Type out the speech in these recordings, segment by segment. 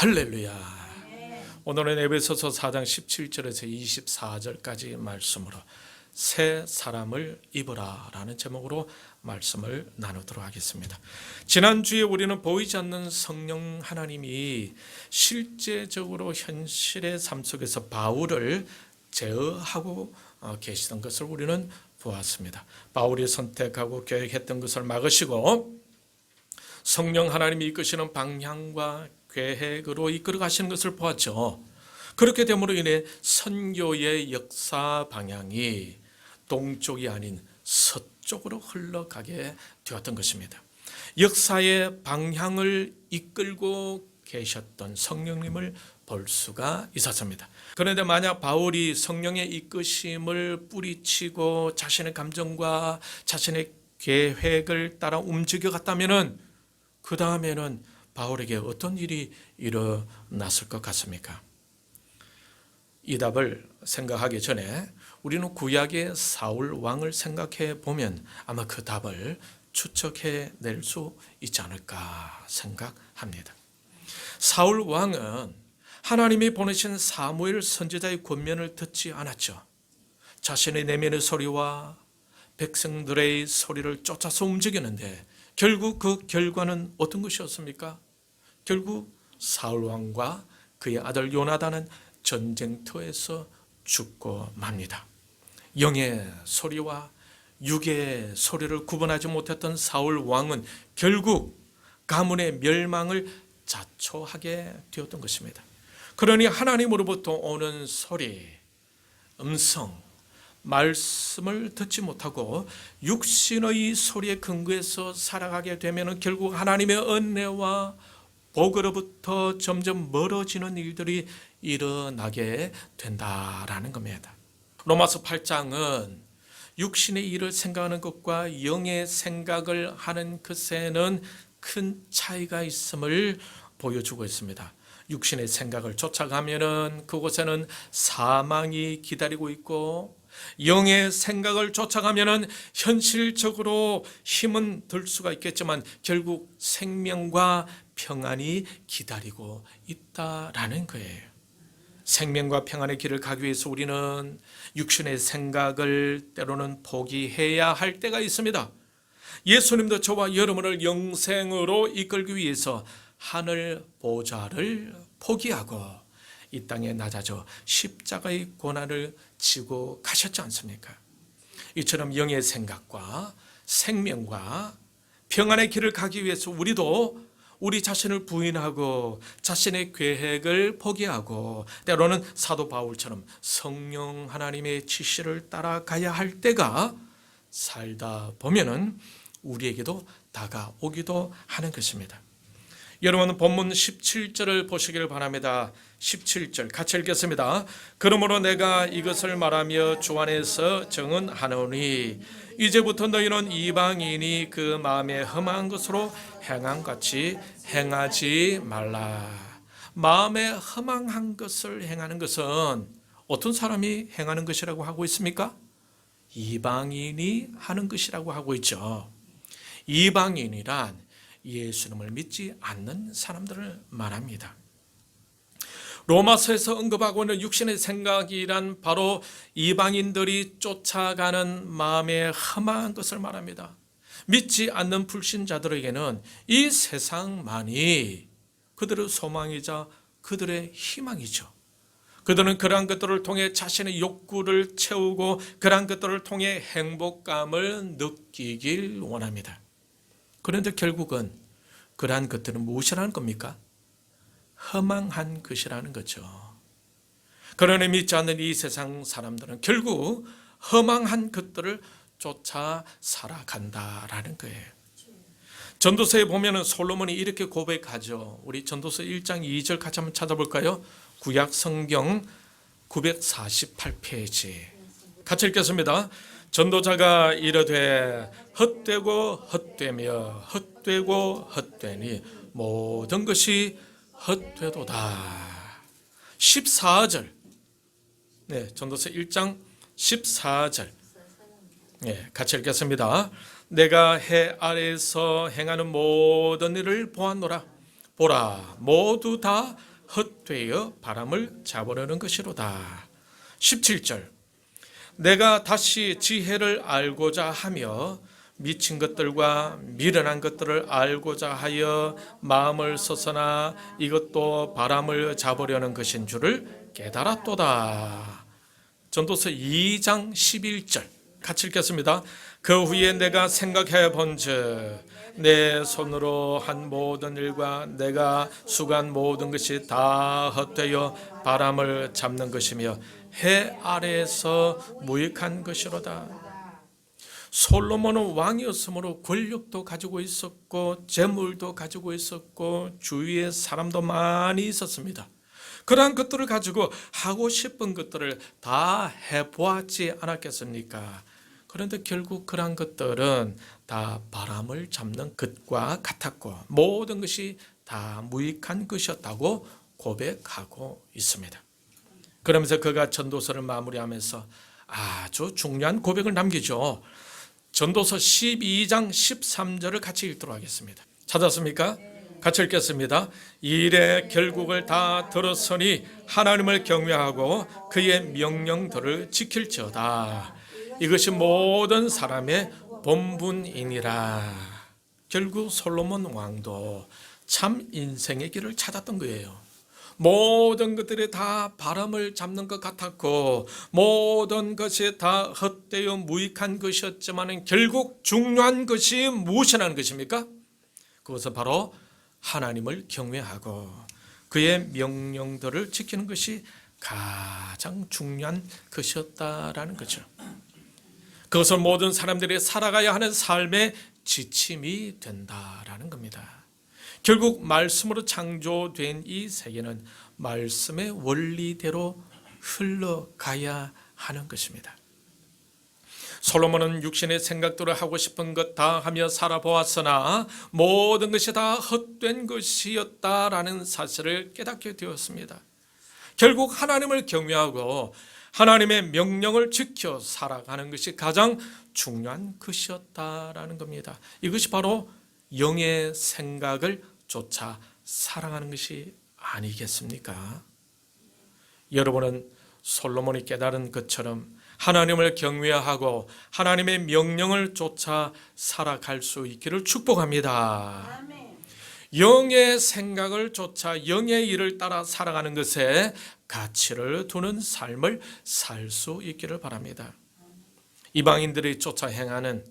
할렐루야. 오늘은 에베소서 4장 17절에서 24절까지 말씀으로 새 사람을 입어라라는 제목으로 말씀을 나누도록 하겠습니다. 지난주에 우리는 보이지 않는 성령 하나님이 실제적으로 현실의 삶 속에서 바울을 제어하고 어, 계시던 것을 우리는 보았습니다. 바울이 선택하고 계획했던 것을 막으시고 성령 하나님이 이끄시는 방향과 계획으로 이끌어 가시는 것을 보았죠. 그렇게 됨으로 인해 선교의 역사 방향이 동쪽이 아닌 서쪽으로 흘러가게 되었던 것입니다. 역사의 방향을 이끌고 계셨던 성령님을 볼 수가 있었습니다. 그런데 만약 바울이 성령의 이끄심을 뿌리치고 자신의 감정과 자신의 계획을 따라 움직여 갔다면은 그 다음에는 바울에게 어떤 일이 일어났을 것 같습니까? 이 답을 생각하기 전에 우리는 구약의 사울 왕을 생각해 보면 아마 그 답을 추측해 낼 수 있지 않을까 생각합니다. 사울 왕은 하나님이 보내신 사무엘 선지자의 권면을 듣지 않았죠. 자신의 내면의 소리와 백성들의 소리를 쫓아서 움직이는데 결국 그 결과는 어떤 것이었습니까? 결국 사울 왕과 그의 아들 요나단은 전쟁터에서 죽고 맙니다. 영의 소리와 육의 소리를 구분하지 못했던 사울 왕은 결국 가문의 멸망을 자초하게 되었던 것입니다. 그러니 하나님으로부터 오는 소리, 음성, 말씀을 듣지 못하고 육신의 소리에 근거해서 살아가게 되면 결국 하나님의 은혜와 복으로부터 점점 멀어지는 일들이 일어나게 된다라는 겁니다. 로마서 8장은 육신의 일을 생각하는 것과 영의 생각을 하는 것에는 큰 차이가 있음을 보여주고 있습니다. 육신의 생각을 쫓아가면은 그곳에는 사망이 기다리고 있고 영의 생각을 쫓아가면은 현실적으로 힘은 들 수가 있겠지만 결국 생명과 평안이 기다리고 있다라는 거예요. 생명과 평안의 길을 가기 위해서 우리는 육신의 생각을 때로는 포기해야 할 때가 있습니다. 예수님도 저와 여러분을 영생으로 이끌기 위해서 하늘 보좌를 포기하고 이 땅에 낮아져 십자가의 고난을 지고 가셨지 않습니까? 이처럼 영의 생각과 생명과 평안의 길을 가기 위해서 우리도 우리 자신을 부인하고 자신의 계획을 포기하고 때로는 사도 바울처럼 성령 하나님의 지시를 따라가야 할 때가 살다 보면은 우리에게도 다가오기도 하는 것입니다. 여러분 본문 17절을 보시기를 바랍니다. 17절 같이 읽겠습니다. 그러므로 내가 이것을 말하며 주 안에서 정은하노니 이제부터 너희는 이방인이 그 마음에 험한 것으로 행한 같이 행하지 말라. 마음에 허망한 것을 행하는 것은 어떤 사람이 행하는 것이라고 하고 있습니까? 이방인이 하는 것이라고 하고 있죠. 이방인이란 예수님을 믿지 않는 사람들을 말합니다. 로마서에서 언급하고 있는 육신의 생각이란 바로 이방인들이 쫓아가는 마음의 험한 것을 말합니다. 믿지 않는 불신자들에게는 이 세상만이 그들의 소망이자 그들의 희망이죠. 그들은 그러한 것들을 통해 자신의 욕구를 채우고 그러한 것들을 통해 행복감을 느끼길 원합니다. 그런데 결국은 그러한 것들은 무엇이라는 겁니까? 허망한 것이라는 거죠. 그러니 믿지 않는 이 세상 사람들은 결국 허망한 것들을 쫓아 살아간다라는 거예요. 전도서에 보면은 솔로몬이 이렇게 고백하죠. 우리 전도서 1장 2절 같이 한번 찾아볼까요? 구약 성경 948페이지. 같이 읽겠습니다. 전도자가 이르되 헛되고 헛되며 헛되고 헛되니 모든 것이 헛되도다. 14절. 네, 전도서 1장 14절. 네, 같이 읽겠습니다. 내가 해 아래에서 행하는 모든 일을 보았노라. 보라 모두 다 헛되어 바람을 잡으려는 것이로다. 17절 내가 다시 지혜를 알고자 하며 미친 것들과 미련한 것들을 알고자 하여 마음을 써서나 이것도 바람을 잡으려는 것인 줄을 깨달았도다. 전도서 2장 11절 같이 읽겠습니다. 그 후에 내가 생각해 본즉 내 손으로 한 모든 일과 내가 수고한 모든 것이 다 헛되어 바람을 잡는 것이며 해 아래에서 무익한 것이로다. 솔로몬은 왕이었으므로 권력도 가지고 있었고 재물도 가지고 있었고 주위에 사람도 많이 있었습니다. 그러한 것들을 가지고 하고 싶은 것들을 다 해보았지 않았겠습니까? 그런데 결국 그러한 것들은 다 바람을 잡는 것과 같았고 모든 것이 다 무익한 것이었다고 고백하고 있습니다. 그러면서 그가 전도서를 마무리하면서 아주 중요한 고백을 남기죠. 전도서 12장 13절을 같이 읽도록 하겠습니다. 찾았습니까? 같이 읽겠습니다. 일의 결국을 다 들었으니 하나님을 경외하고 그의 명령들을 지킬지어다. 이것이 모든 사람의 본분이니라. 결국 솔로몬 왕도 참 인생의 길을 찾았던 거예요. 모든 것들이 다 바람을 잡는 것 같았고 모든 것이 다 헛되어 무익한 것이었지만 결국 중요한 것이 무엇이라는 것입니까? 그것은 바로 하나님을 경외하고 그의 명령들을 지키는 것이 가장 중요한 것이었다라는 거죠. 그것은 모든 사람들이 살아가야 하는 삶의 지침이 된다라는 겁니다. 결국 말씀으로 창조된 이 세계는 말씀의 원리대로 흘러가야 하는 것입니다. 솔로몬은 육신의 생각대로 하고 싶은 것 다 하며 살아보았으나 모든 것이 다 헛된 것이었다라는 사실을 깨닫게 되었습니다. 결국 하나님을 경외하고 하나님의 명령을 지켜 살아가는 것이 가장 중요한 것이었다라는 겁니다. 이것이 바로 영의 생각을 쫓아 사랑하는 것이 아니겠습니까? 여러분은 솔로몬이 깨달은 것처럼 하나님을 경외하고 하나님의 명령을 쫓아 살아갈 수 있기를 축복합니다. 영의 생각을 쫓아 영의 일을 따라 살아가는 것에 가치를 두는 삶을 살 수 있기를 바랍니다. 이방인들이 쫓아 행하는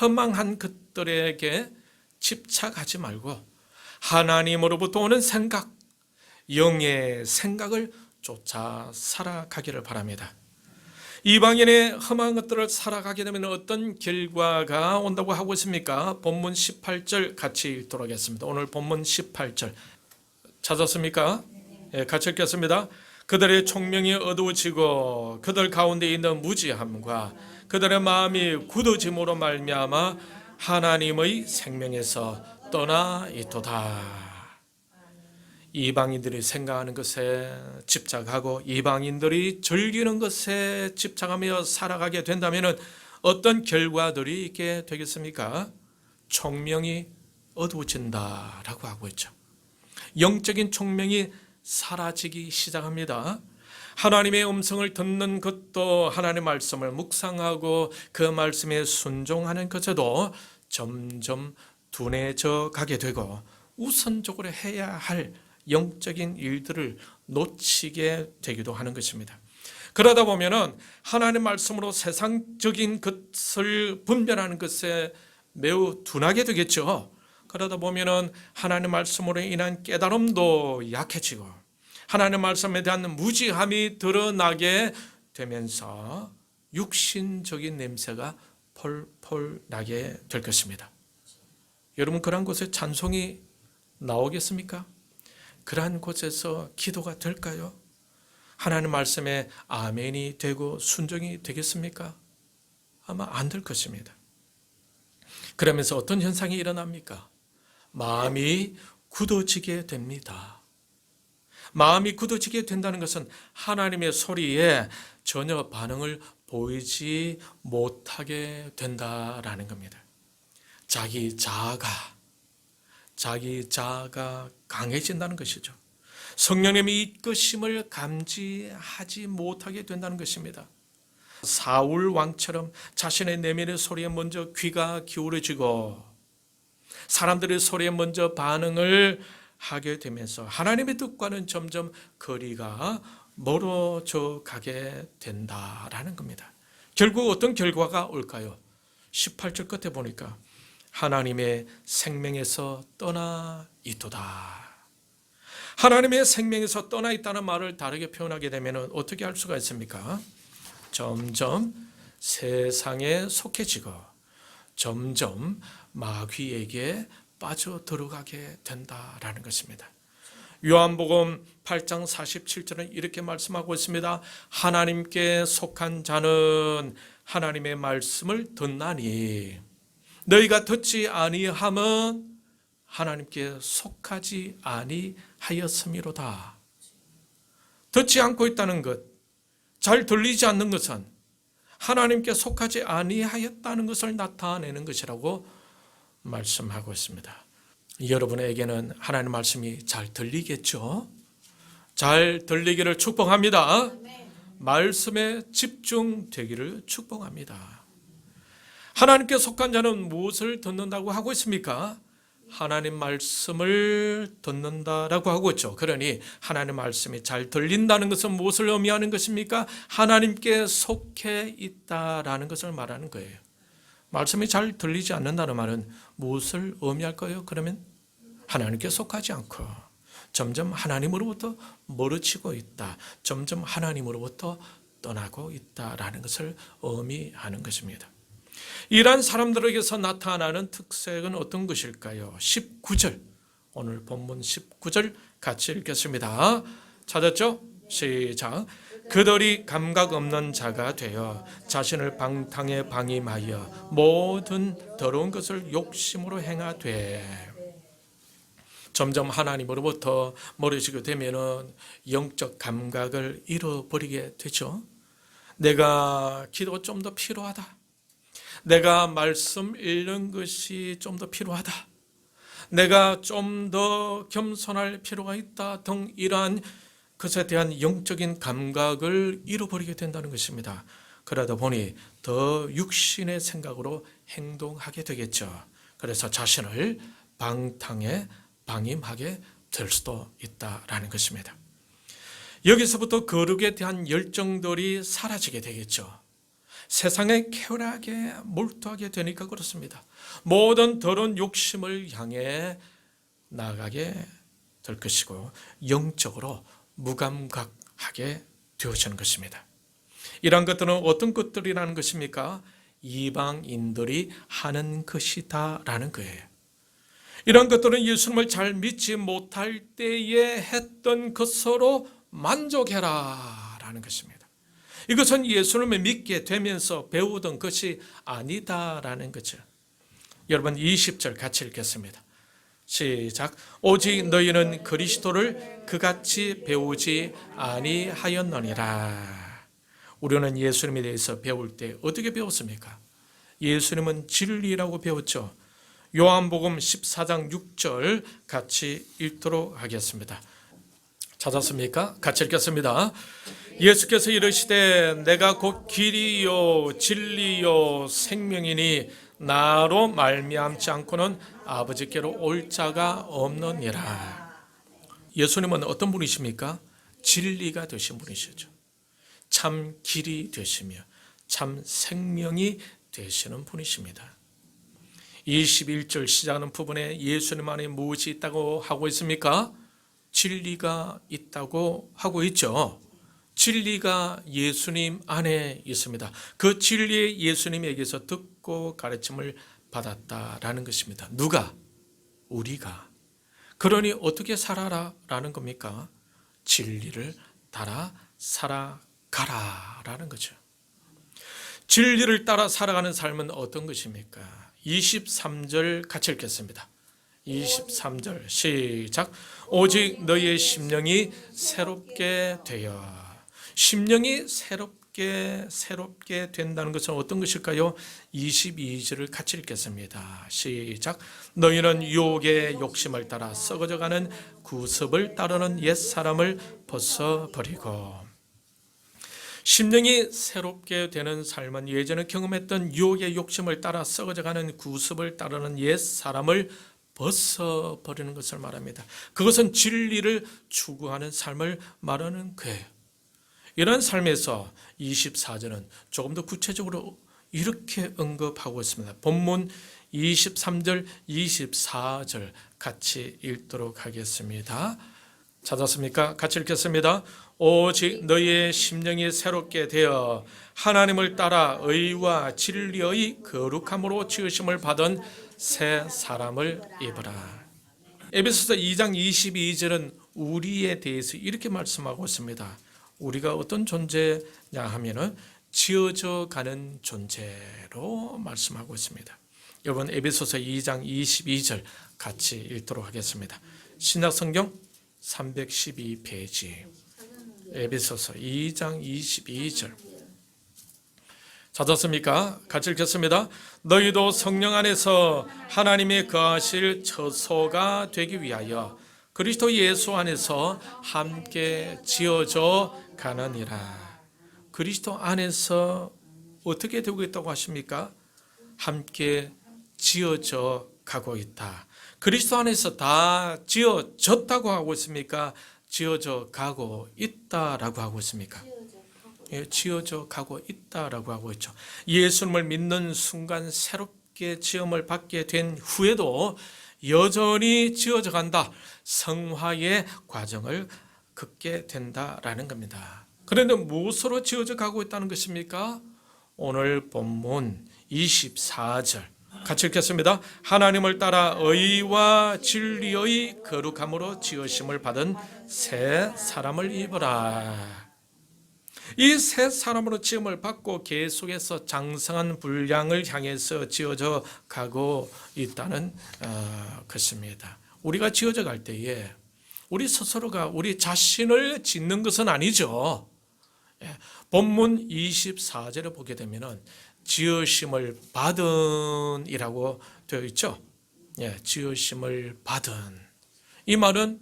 허망한 것들에게 집착하지 말고 하나님으로부터 오는 생각, 영의 생각을 쫓아 살아가기를 바랍니다. 이방인의 험한 것들을 살아가게 되면 어떤 결과가 온다고 하고 있습니까? 본문 18절 같이 읽도록 하겠습니다. 오늘 본문 18절 찾았습니까? 예, 같이 읽겠습니다. 그들의 총명이 어두워지고 그들 가운데 있는 무지함과 그들의 마음이 굳어짐으로 말미암아 하나님의 생명에서 떠나 있도다. 이방인들이 생각하는 것에 집착하고 이방인들이 즐기는 것에 집착하며 살아가게 된다면 어떤 결과들이 있게 되겠습니까? 총명이 어두워진다라고 하고 있죠. 영적인 총명이 사라지기 시작합니다. 하나님의 음성을 듣는 것도 하나님의 말씀을 묵상하고 그 말씀에 순종하는 것에도 점점 둔해져 가게 되고 우선적으로 해야 할 영적인 일들을 놓치게 되기도 하는 것입니다. 그러다 보면은 하나님의 말씀으로 세상적인 것을 분별하는 것에 매우 둔하게 되겠죠. 그러다 보면은 하나님의 말씀으로 인한 깨달음도 약해지고 하나님의 말씀에 대한 무지함이 드러나게 되면서 육신적인 냄새가 펄펄 나게 될 것입니다. 여러분 그런 곳에 찬송이 나오겠습니까? 그러한 곳에서 기도가 될까요? 하나님 말씀에 아멘이 되고 순종이 되겠습니까? 아마 안 될 것입니다. 그러면서 어떤 현상이 일어납니까? 마음이 굳어지게 됩니다. 마음이 굳어지게 된다는 것은 하나님의 소리에 전혀 반응을 보이지 못하게 된다라는 겁니다. 자기 자아가 자기 자아가 강해진다는 것이죠. 성령님의 이끄심을 감지하지 못하게 된다는 것입니다. 사울 왕처럼 자신의 내면의 소리에 먼저 귀가 기울어지고 사람들의 소리에 먼저 반응을 하게 되면서 하나님의 뜻과는 점점 거리가 멀어져 가게 된다라는 겁니다. 결국 어떤 결과가 올까요? 18절 끝에 보니까 하나님의 생명에서 떠나 있도다. 하나님의 생명에서 떠나 있다는 말을 다르게 표현하게 되면 어떻게 할 수가 있습니까? 점점 세상에 속해지고 점점 마귀에게 빠져 들어가게 된다라는 것입니다. 요한복음 8장 47절은 이렇게 말씀하고 있습니다. 하나님께 속한 자는 하나님의 말씀을 듣나니 너희가 듣지 아니함은 하나님께 속하지 아니하였음이로다. 듣지 않고 있다는 것, 잘 들리지 않는 것은 하나님께 속하지 아니하였다는 것을 나타내는 것이라고 말씀하고 있습니다. 여러분에게는 하나님 말씀이 잘 들리겠죠? 잘 들리기를 축복합니다. 말씀에 집중되기를 축복합니다. 하나님께 속한 자는 무엇을 듣는다고 하고 있습니까? 하나님 말씀을 듣는다라고 하고 있죠. 그러니 하나님 말씀이 잘 들린다는 것은 무엇을 의미하는 것입니까? 하나님께 속해 있다라는 것을 말하는 거예요. 말씀이 잘 들리지 않는다는 말은 무엇을 의미할까요? 그러면 하나님께 속하지 않고 점점 하나님으로부터 멀어지고 있다. 점점 하나님으로부터 떠나고 있다라는 것을 의미하는 것입니다. 이러한 사람들에게서 나타나는 특색은 어떤 것일까요? 19절. 오늘 본문 19절 같이 읽겠습니다. 찾았죠? 시작. 그들이 감각 없는 자가 되어 자신을 방탕에 방임하여 모든 더러운 것을 욕심으로 행하되 점점 하나님으로부터 멀어지게 되면은 영적 감각을 잃어버리게 되죠. 내가 기도 좀 더 필요하다. 내가 말씀 읽는 것이 좀 더 필요하다. 내가 좀 더 겸손할 필요가 있다 등 이러한 것에 대한 영적인 감각을 잃어버리게 된다는 것입니다. 그러다 보니 더 육신의 생각으로 행동하게 되겠죠. 그래서 자신을 방탕에 방임하게 될 수도 있다라는 것입니다. 여기서부터 거룩에 대한 열정들이 사라지게 되겠죠. 세상의 쾌락에 몰두하게 되니까 그렇습니다. 모든 더러운 욕심을 향해 나가게 될 것이고 영적으로 무감각하게 되어지는 것입니다. 이러한 것들은 어떤 것들이라는 것입니까? 이방인들이 하는 것이다라는 거예요. 이런 것들은 예수님을 잘 믿지 못할 때에 했던 것으로 만족해라 라는 것입니다. 이것은 예수님을 믿게 되면서 배우던 것이 아니다라는 거죠. 여러분 20절 같이 읽겠습니다. 시작. 오직 너희는 그리스도를 그같이 배우지 아니하였느니라. 우리는 예수님에 대해서 배울 때 어떻게 배웠습니까? 예수님은 진리라고 배웠죠. 요한복음 14장 6절 같이 읽도록 하겠습니다. 찾았습니까? 같이 읽겠습니다. 예수께서 이르시되 내가 곧 길이요 진리요 생명이니 나로 말미암지 않고는 아버지께로 올 자가 없느니라. 예수님은 어떤 분이십니까? 진리가 되신 분이시죠. 참 길이 되시며 참 생명이 되시는 분이십니다. 21절 시작하는 부분에 예수님 안에 무엇이 있다고 하고 있습니까? 진리가 있다고 하고 있죠. 진리가 예수님 안에 있습니다. 그 진리의 예수님에게서 듣고 가르침을 받았다라는 것입니다. 누가? 우리가. 그러니 어떻게 살아라 라는 겁니까? 진리를 따라 살아가라 라는 거죠. 진리를 따라 살아가는 삶은 어떤 것입니까? 23절 같이 읽겠습니다. 23절 시작. 오직 너희의 심령이 새롭게 되어 심령이 새롭게 새롭게 된다는 것은 어떤 것일까요? 22절을 같이 읽겠습니다. 시작. 너희는 유혹의 욕심을 따라 썩어져가는 구습을 따르는 옛 사람을 벗어 버리고 심령이 새롭게 되는 삶은 예전에 경험했던 유혹의 욕심을 따라 썩어져가는 구습을 따르는 옛 사람을 벗어 버리는 것을 말합니다. 그것은 진리를 추구하는 삶을 말하는 거예요. 이런 삶에서 24절은 조금 더 구체적으로 이렇게 언급하고 있습니다. 본문 23절, 24절 같이 읽도록 하겠습니다. 찾았습니까? 같이 읽겠습니다. 오직 너희의 심령이 새롭게 되어 하나님을 따라 의와 진리의 거룩함으로 지으심을 받은 새 사람을 입어라. 에베소서 2장 22절은 우리에 대해서 이렇게 말씀하고 있습니다. 우리가 어떤 존재냐 하면은 지어져 가는 존재로 말씀하고 있습니다. 여러분 에베소서 2장 22절 같이 읽도록 하겠습니다. 신약 성경 312페이지 에베소서 2장 22절 찾았습니까? 같이 읽겠습니다. 너희도 성령 안에서 하나님의 거하실 처소가 되기 위하여 그리스도 예수 안에서 함께 지어져 가느니라. 그리스도 안에서 어떻게 되고 있다고 하십니까? 함께 지어져 가고 있다. 그리스도 안에서 다 지어졌다고 하고 있습니까? 지어져 가고 있다라고 하고 있습니까? 예, 지어져 가고 있다라고 하고 있죠. 예수님을 믿는 순간 새롭게 지음을 받게 된 후에도 여전히 지어져 간다. 성화의 과정을 긋게 된다라는 겁니다. 그런데 무엇으로 지어져 가고 있다는 것입니까? 오늘 본문 24절 같이 읽겠습니다. 하나님을 따라 의와 진리의 거룩함으로 지으심을 받은 새 사람을 입어라. 이새 사람으로 지음을 받고 계속해서 장성한 분량을 향해서 지어져 가고 있다는 어, 것입니다. 우리가 지어져 갈 때에 우리 스스로가 우리 자신을 짓는 것은 아니죠. 예, 본문 24절을 보게 되면은 지으심을 받은이라고 되어 있죠. 예, 지으심을 받은 이 말은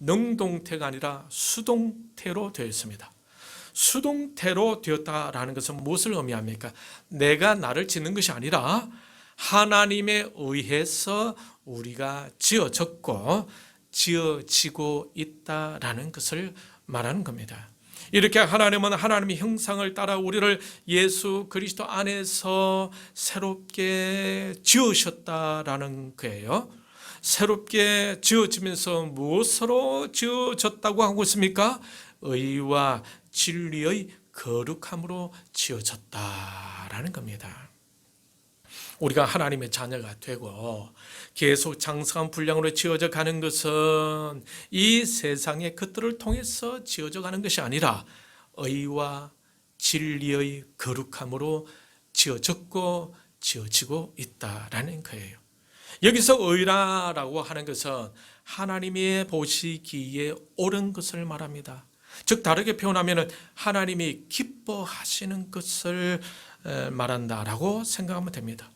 능동태가 아니라 수동태로 되어 있습니다. 수동태로 되었다라는 것은 무엇을 의미합니까? 내가 나를 짓는 것이 아니라 하나님에 의해서 우리가 지어졌고 지어지고 있다라는 것을 말하는 겁니다. 이렇게 하나님은 하나님의 형상을 따라 우리를 예수 그리스도 안에서 새롭게 지으셨다라는 거예요. 새롭게 지어지면서 무엇으로 지어졌다고 하고 있습니까? 의와 진리의 거룩함으로 지어졌다라는 겁니다. 우리가 하나님의 자녀가 되고 계속 장성한 분량으로 지어져 가는 것은 이 세상의 것들을 통해서 지어져 가는 것이 아니라 의와 진리의 거룩함으로 지어졌고 지어지고 있다라는 거예요. 여기서 의라라고 하는 것은 하나님의 보시기에 옳은 것을 말합니다. 즉 다르게 표현하면 하나님이 기뻐하시는 것을 말한다라고 생각하면 됩니다.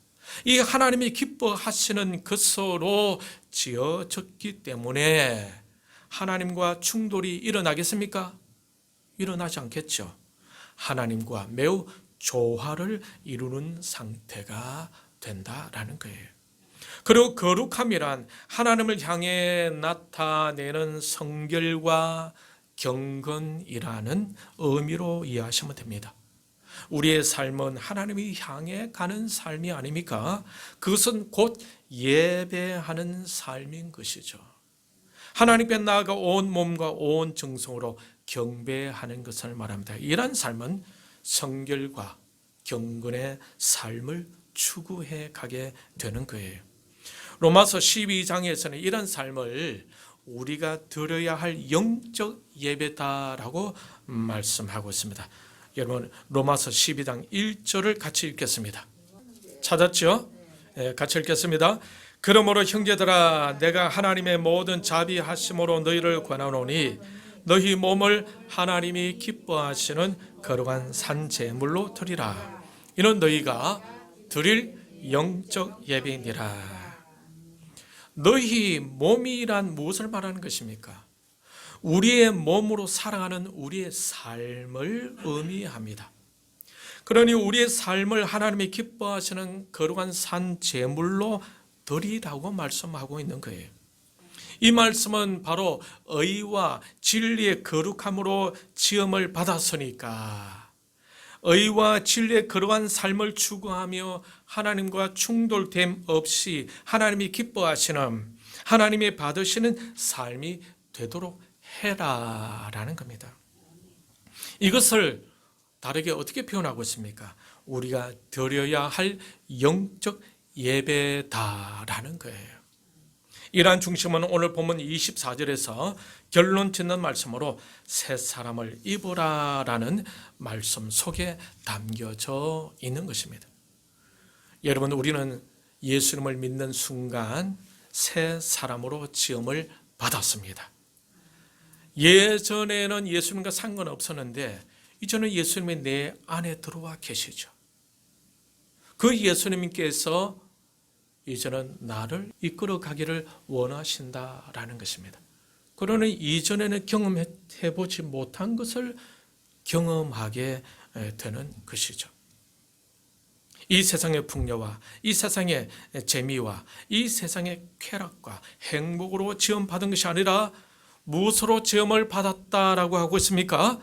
이 하나님이 기뻐하시는 것으로 지어졌기 때문에 하나님과 충돌이 일어나겠습니까? 일어나지 않겠죠. 하나님과 매우 조화를 이루는 상태가 된다라는 거예요. 그리고 거룩함이란 하나님을 향해 나타내는 성결과 경건이라는 의미로 이해하시면 됩니다. 우리의 삶은 하나님이 향해 가는 삶이 아닙니까? 그것은 곧 예배하는 삶인 것이죠. 하나님께 나아가 온 몸과 온 정성으로 경배하는 것을 말합니다. 이런 삶은 성결과 경건의 삶을 추구해 가게 되는 거예요. 로마서 12장에서는 이런 삶을 우리가 드려야 할 영적 예배다라고 말씀하고 있습니다. 여러분 로마서 12장 1절을 같이 읽겠습니다. 찾았죠? 네, 같이 읽겠습니다. 그러므로 형제들아 내가 하나님의 모든 자비하심으로 너희를 권하노니 너희 몸을 하나님이 기뻐하시는 거룩한 산 제물로 드리라. 이는 너희가 드릴 영적 예배니라. 너희 몸이란 무엇을 말하는 것입니까? 우리의 몸으로 살아가는 우리의 삶을 의미합니다. 그러니 우리의 삶을 하나님이 기뻐하시는 거룩한 산 제물로 드리라고 말씀하고 있는 거예요. 이 말씀은 바로 의와 진리의 거룩함으로 지음을 받았으니까 의와 진리의 거룩한 삶을 추구하며 하나님과 충돌됨 없이 하나님이 기뻐하시는 하나님이 받으시는 삶이 되도록 해라라는 겁니다. 이것을 다르게 어떻게 표현하고 있습니까? 우리가 드려야 할 영적 예배다라는 거예요. 이러한 중심은 오늘 본문 24절에서 결론 짓는 말씀으로 새 사람을 입으라라는 말씀 속에 담겨져 있는 것입니다. 여러분 우리는 예수님을 믿는 순간 새 사람으로 지음을 받았습니다. 예전에는 예수님과 상관없었는데 이제는 예수님이 내 안에 들어와 계시죠. 그 예수님께서 이제는 나를 이끌어 가기를 원하신다라는 것입니다. 그러니 이전에는 경험해 보지 못한 것을 경험하게 되는 것이죠. 이 세상의 풍요와 이 세상의 재미와 이 세상의 쾌락과 행복으로 지원받은 것이 아니라 무엇으로 지음을 받았다라고 하고 있습니까?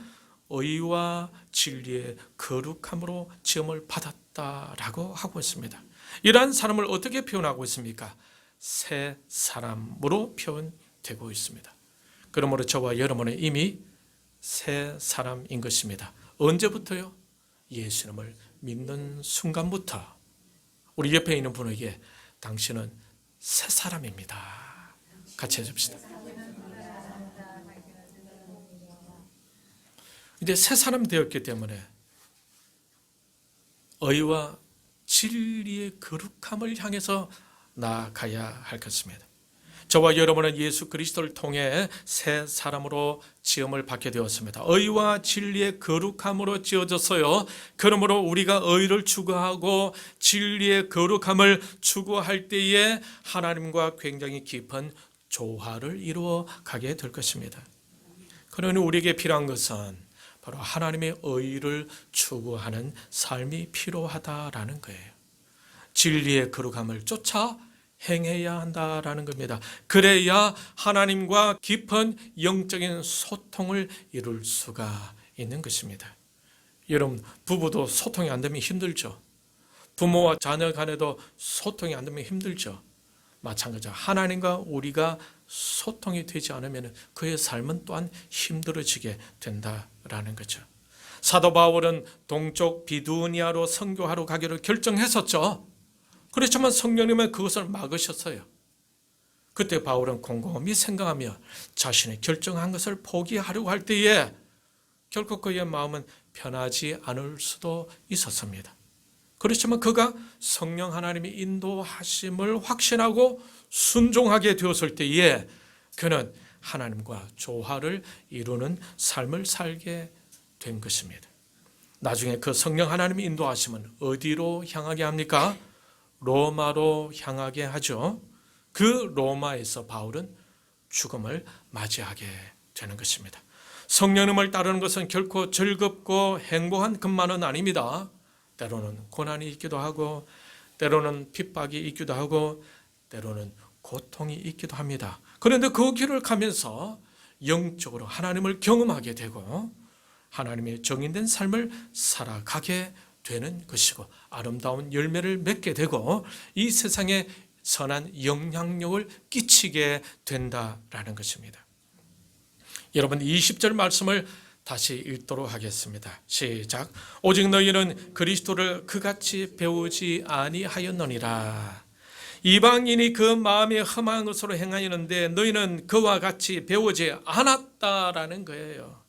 의와 진리의 거룩함으로 지음을 받았다라고 하고 있습니다. 이러한 사람을 어떻게 표현하고 있습니까? 새 사람으로 표현되고 있습니다. 그러므로 저와 여러분은 이미 새 사람인 것입니다. 언제부터요? 예수님을 믿는 순간부터 우리 옆에 있는 분에게 당신은 새 사람입니다. 같이 해줍시다. 이제 새 사람 되었기 때문에 의와 진리의 거룩함을 향해서 나아가야 할 것입니다. 저와 여러분은 예수 그리스도를 통해 새 사람으로 지음을 받게 되었습니다. 의와 진리의 거룩함으로 지어졌어요. 그러므로 우리가 의를 추구하고 진리의 거룩함을 추구할 때에 하나님과 굉장히 깊은 조화를 이루어 가게 될 것입니다. 그러니 우리에게 필요한 것은 바로 하나님의 의를 추구하는 삶이 필요하다라는 거예요. 진리의 거룩함을 쫓아 행해야 한다라는 겁니다. 그래야 하나님과 깊은 영적인 소통을 이룰 수가 있는 것입니다. 여러분, 부부도 소통이 안 되면 힘들죠. 부모와 자녀 간에도 소통이 안 되면 힘들죠. 마찬가지로 하나님과 우리가 소통이 되지 않으면 그의 삶은 또한 힘들어지게 된다라는 거죠. 사도 바울은 동쪽 비두니아로 선교하러 가기를 결정했었죠. 그렇지만 성령님은 그것을 막으셨어요. 그때 바울은 곰곰이 생각하며 자신의 결정한 것을 포기하려고 할 때에 결국 그의 마음은 편하지 않을 수도 있었습니다. 그렇지만 그가 성령 하나님의 인도하심을 확신하고 순종하게 되었을 때에 그는 하나님과 조화를 이루는 삶을 살게 된 것입니다. 나중에 그 성령 하나님의 인도하심은 어디로 향하게 합니까? 로마로 향하게 하죠. 그 로마에서 바울은 죽음을 맞이하게 되는 것입니다. 성령님을 따르는 것은 결코 즐겁고 행복한 것만은 아닙니다. 때로는 고난이 있기도 하고, 때로는 핍박이 있기도 하고, 때로는 고통이 있기도 합니다. 그런데 그 길을 가면서 영적으로 하나님을 경험하게 되고, 하나님의 정인된 삶을 살아가게 되는 것이고, 아름다운 열매를 맺게 되고, 이 세상에 선한 영향력을 끼치게 된다라는 것입니다. 여러분 20절 말씀을 다시 읽도록 하겠습니다. 시작. 오직 너희는 그리스도를 그같이 배우지 아니하였느니라. 이방인이 그 마음에 험한 것으로 행하였는데 너희는 그와 같이 배우지 않았다라는 거예요.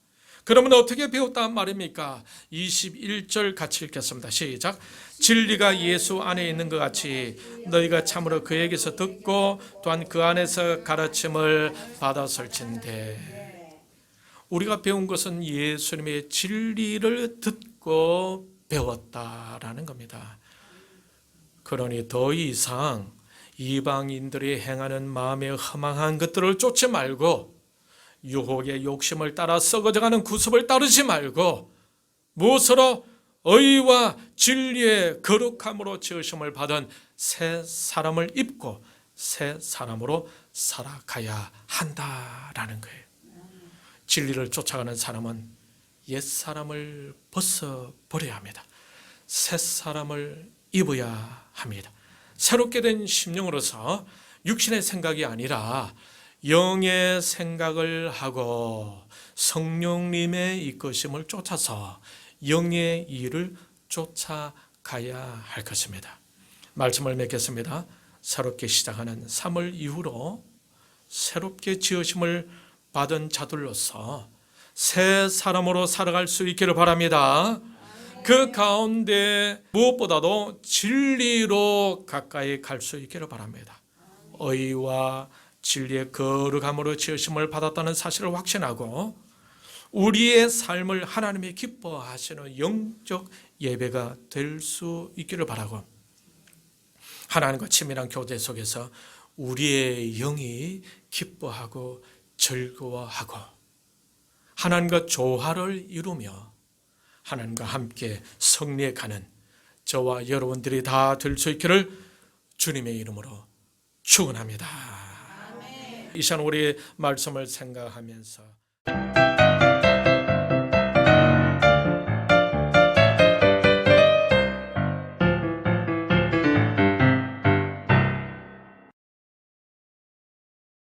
그러면 어떻게 배웠단 말입니까? 21절 같이 읽겠습니다. 시작. 진리가 예수 안에 있는 것 같이 너희가 참으로 그에게서 듣고 또한 그 안에서 가르침을 받았을진데 우리가 배운 것은 예수님의 진리를 듣고 배웠다라는 겁니다. 그러니 더 이상 이방인들이 행하는 마음의 허망한 것들을 쫓지 말고 유혹의 욕심을 따라 썩어져가는 구습을 따르지 말고 무엇으로 의와 진리의 거룩함으로 지으심을 받은 새 사람을 입고 새 사람으로 살아가야 한다라는 거예요. 진리를 쫓아가는 사람은 옛 사람을 벗어 버려야 합니다. 새 사람을 입어야 합니다. 새롭게 된 심령으로서 육신의 생각이 아니라 영의 생각을 하고 성령님의 이끄심을 쫓아서 영의 일을 쫓아가야 할 것입니다. 말씀을 맺겠습니다. 새롭게 시작하는 3월 이후로 새롭게 지으심을 받은 자들로서 새 사람으로 살아갈 수 있기를 바랍니다. 그 가운데 무엇보다도 진리로 가까이 갈 수 있기를 바랍니다. 의와 진리의 거룩함으로 지으심을 받았다는 사실을 확신하고 우리의 삶을 하나님이 기뻐하시는 영적 예배가 될 수 있기를 바라고 하나님과 친밀한 교제 속에서 우리의 영이 기뻐하고 즐거워하고 하나님과 조화를 이루며 하나님과 함께 승리해 가는 저와 여러분들이 다 될 수 있기를 주님의 이름으로 축원합니다. 이 시간 우리 말씀을 생각하면서